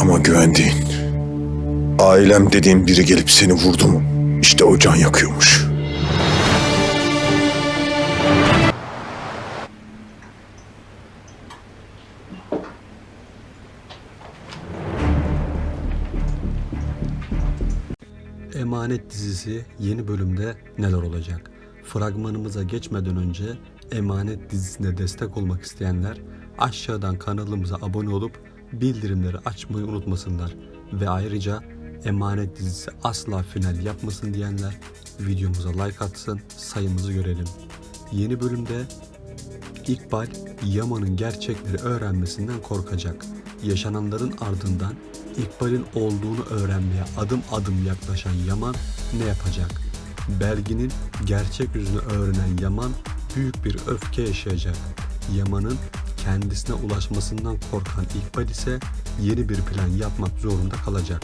Ama güvendiğin, ailem dediğin biri gelip seni vurdu mu? İşte o can yakıyormuş. Emanet dizisi yeni bölümde neler olacak? Fragmanımıza geçmeden önce Emanet dizisine destek olmak isteyenler aşağıdan kanalımıza abone olup bildirimleri açmayı unutmasınlar. Ve ayrıca Emanet dizisi asla final yapmasın diyenler videomuza like atsın sayımızı görelim. Yeni bölümde İkbal, Yaman'ın gerçekleri öğrenmesinden korkacak. Yaşananların ardından İkbal'in olduğunu öğrenmeye adım adım yaklaşan Yaman ne yapacak? Belgin'in gerçek yüzünü öğrenen Yaman büyük bir öfke yaşayacak. Yaman'ın kendisine ulaşmasından korkan İkbal ise yeni bir plan yapmak zorunda kalacak.